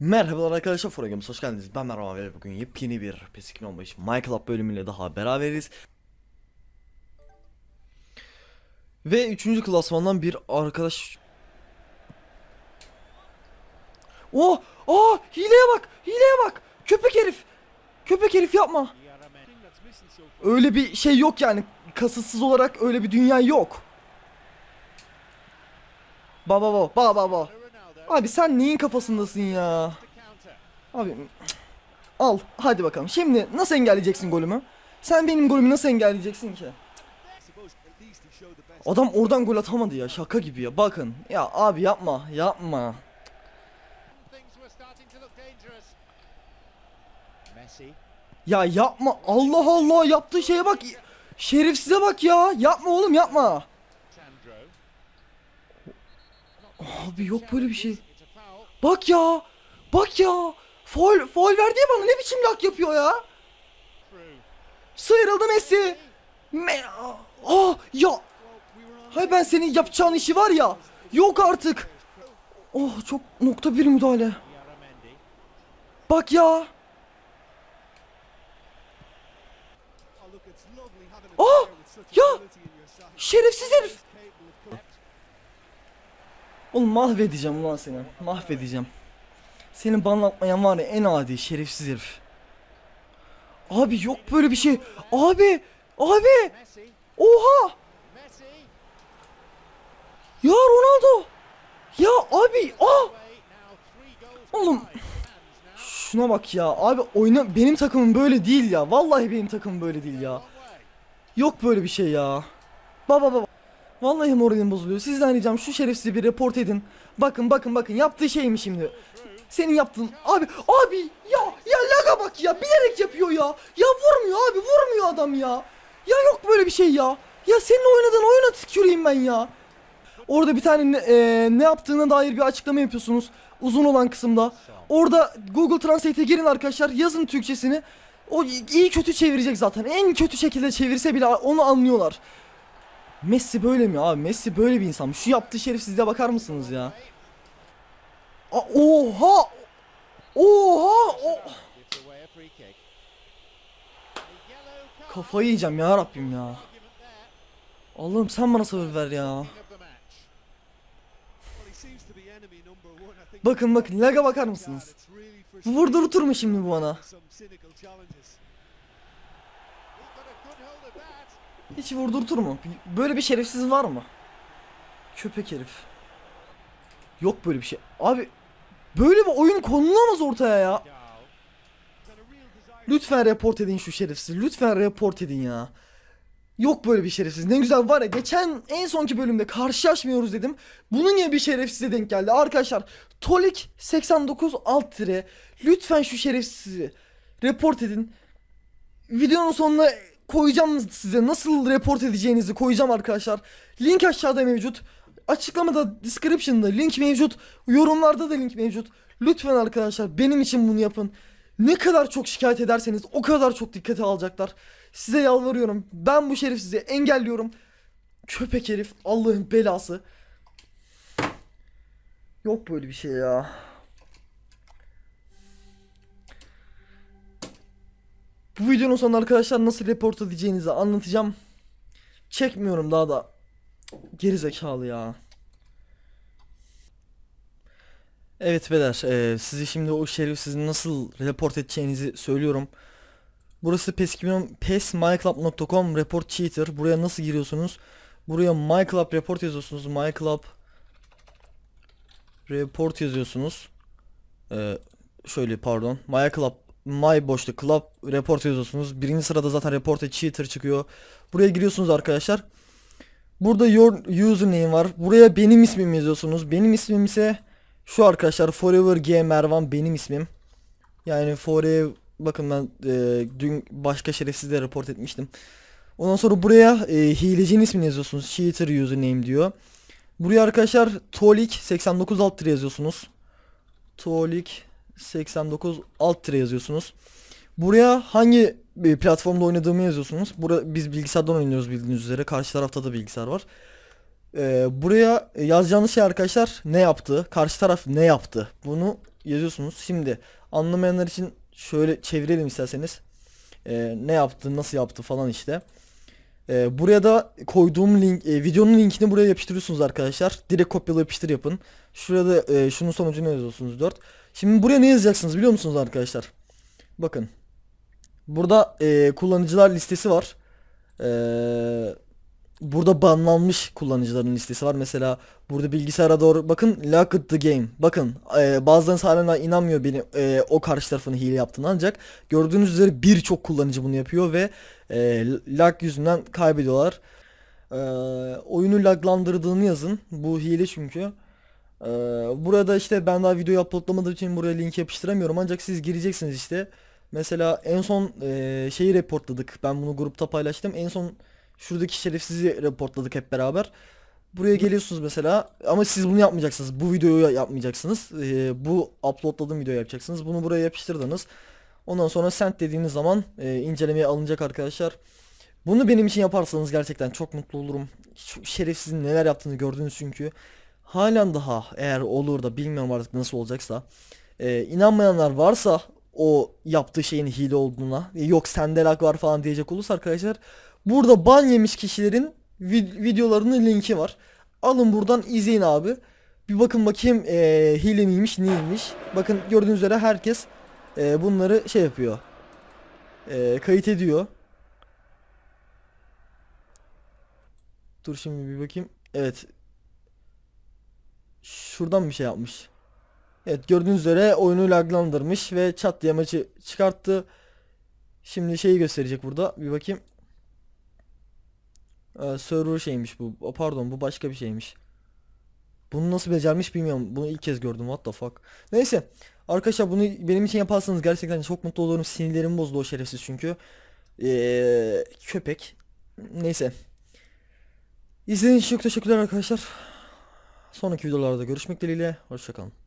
Merhabalar arkadaşlar Fora hoş geldiniz. Ben Mervan ve bugün yepyeni bir PES 2015 My Club bölümüyle daha beraberiz. Ve 3. klasmandan bir arkadaş... Oh! Oh! Hileye bak! Hileye bak! Köpek herif! Köpek herif yapma! Öyle bir şey yok yani. Kasıtsız olarak öyle bir dünya yok. Baba baba baba baba. Abi sen neyin kafasındasın ya? Abi al hadi bakalım. Şimdi nasıl engelleyeceksin golümü? Sen benim golümü nasıl engelleyeceksin ki? Adam oradan gol atamadı ya şaka gibi ya bakın. Ya abi yapma yapma. Ya yapma Allah Allah yaptığı şeye bak. Şerifsize bak ya. Yapma oğlum yapma. Abi yok böyle bir şey. Bak ya. Bak ya. Foul, foul verdi ya bana ne biçim lak yapıyor ya. Sıyrıldı Messi. Me Aa ya. Hay ben senin yapacağın işi var ya. Yok artık. Oh çok nokta bir müdahale. Bak ya. Aa ya. Şerefsiz herif. Oğlum mahvedeceğim ulan seni. Mahvedeceğim. Seni banlatmayan var ya en adi şerefsiz herif. Abi yok böyle bir şey. Abi. Abi. Oha. Ya Ronaldo. Ya abi. Aa. Oğlum. Şuna bak ya. Abi oyna benim takımım böyle değil ya. Vallahi benim takımım böyle değil ya. Yok böyle bir şey ya. Baba baba. Vallahi moralim bozuluyor. Sizden ricam şu şerefsizi bir report edin. Bakın bakın bakın yaptığı şey mi şimdi? Senin yaptığın abi abi ya ya laga bak ya bilerek yapıyor ya. Ya vurmuyor abi vurmuyor adam ya. Ya yok böyle bir şey ya. Ya senin oynadığın oyuna tüküreyim ben ya. Orada bir tane ne, e, ne yaptığına dair bir açıklama yapıyorsunuz. Uzun olan kısımda. Orada Google Translate'e girin arkadaşlar. Yazın Türkçesini. O iyi kötü çevirecek zaten. En kötü şekilde çevirse bile onu anlıyorlar. Messi böyle mi abi? Messi böyle bir insan. Şu yaptığı şerefsizliğe bakar mısınız ya? Aa, oha! Oha! O... Kafayı yiyeceğim ya Rabbim ya. Allah'ım sen bana sabır ver ya. Bakın bakın laga bakar mısınız? Vurdurtur mu şimdi bu bana? Hiç vurdurtur mu? Böyle bir şerefsiz var mı? Köpek herif. Yok böyle bir şey. Abi böyle bir oyun konulamaz ortaya ya. Lütfen report edin şu şerefsiz. Lütfen report edin ya. Yok böyle bir şerefsiz. Ne güzel var ya geçen en sonki bölümde karşılaşmıyoruz dedim. Bunun gibi bir şerefsize denk geldi. Arkadaşlar Tolik 89 alt tire. Lütfen şu şerefsizi report edin. Videonun sonuna koyacağım size nasıl report edeceğinizi koyacağım arkadaşlar. Link aşağıda mevcut. Açıklamada description'da link mevcut. Yorumlarda da link mevcut. Lütfen arkadaşlar benim için bunu yapın. Ne kadar çok şikayet ederseniz o kadar çok dikkate alacaklar. Size yalvarıyorum. Ben bu şerefsizi engelliyorum. Köpek herif Allah'ın belası. Yok böyle bir şey ya. Bu videonun sonunda arkadaşlar nasıl report edeceğinizi anlatacağım. Çekmiyorum daha da. Geri zekalı ya. Evet beyler, e, size şimdi o şerefsizi nasıl report edeceğinizi söylüyorum. Burası PES, pesmyclub.com report cheater. Buraya nasıl giriyorsunuz? Buraya myclub report yazıyorsunuz. myclub report yazıyorsunuz. Ee, şöyle pardon. myclub my boşluk club report yazıyorsunuz. Birinci sırada zaten report a cheater çıkıyor. Buraya giriyorsunuz arkadaşlar. Burada your username var. Buraya benim ismimi yazıyorsunuz. Benim ismim ise şu arkadaşlar Forever G Mervan benim ismim. Yani Forever bakın ben e, dün başka şerefsizle report etmiştim. Ondan sonra buraya e, hilecinin ismini yazıyorsunuz. Cheater username diyor. Buraya arkadaşlar Tolik 89 alt yazıyorsunuz. Tolik 89 alt tire yazıyorsunuz. Buraya hangi e, platformda oynadığımı yazıyorsunuz. Bura, biz bilgisayardan oynuyoruz bildiğiniz üzere. Karşı tarafta da bilgisayar var. Ee, buraya yazacağınız şey arkadaşlar ne yaptı? Karşı taraf ne yaptı? Bunu yazıyorsunuz. Şimdi anlamayanlar için şöyle çevirelim isterseniz. Ee, ne yaptı, nasıl yaptı falan işte. Ee, buraya da koyduğum link, e, videonun linkini buraya yapıştırıyorsunuz arkadaşlar. Direkt kopyala yapıştır yapın. Şuraya da e, şunun sonucunu yazıyorsunuz 4. Şimdi buraya ne yazacaksınız biliyor musunuz arkadaşlar? Bakın. Burada e, kullanıcılar listesi var. Eee burada banlanmış kullanıcıların listesi var. Mesela burada bilgisayara doğru bakın locked the game. Bakın e, bazılarınız hala inanmıyor beni e, o karşı tarafın hile yaptığını ancak gördüğünüz üzere birçok kullanıcı bunu yapıyor ve e, lag yüzünden kaybediyorlar. E, oyunu laglandırdığını yazın. Bu hile çünkü. E, burada işte ben daha video uploadlamadığım için buraya link yapıştıramıyorum ancak siz gireceksiniz işte. Mesela en son e, şeyi reportladık. Ben bunu grupta paylaştım. En son Şuradaki şerefsizi reportladık hep beraber. Buraya geliyorsunuz mesela ama siz bunu yapmayacaksınız. Bu videoyu yapmayacaksınız. Ee, bu uploadladığım videoyu yapacaksınız. Bunu buraya yapıştırdınız. Ondan sonra send dediğiniz zaman e, incelemeye alınacak arkadaşlar. Bunu benim için yaparsanız gerçekten çok mutlu olurum. Şu şerefsizin neler yaptığını gördünüz çünkü. Halen daha eğer olur da bilmiyorum artık nasıl olacaksa. E, inanmayanlar varsa o yaptığı şeyin hile olduğuna yok sende lag var falan diyecek olursa arkadaşlar Burada ban yemiş kişilerin vid- videolarının linki var. Alın buradan izleyin abi. Bir bakın bakayım ee, hile miymiş neymiş. Bakın gördüğünüz üzere herkes ee, bunları şey yapıyor. Ee, kayıt ediyor. Dur şimdi bir bakayım. Evet. Şuradan bir şey yapmış. Evet gördüğünüz üzere oyunu laglandırmış ve çat diye maçı çıkarttı. Şimdi şeyi gösterecek burada. Bir bakayım. Ee, server şeymiş bu. Pardon bu başka bir şeymiş. Bunu nasıl becermiş bilmiyorum. Bunu ilk kez gördüm. What the fuck. Neyse. Arkadaşlar bunu benim için yaparsanız gerçekten çok mutlu olurum. Sinirlerim bozdu o şerefsiz çünkü. Ee, köpek. Neyse. İzlediğiniz için çok teşekkürler arkadaşlar. Sonraki videolarda görüşmek dileğiyle. Hoşçakalın.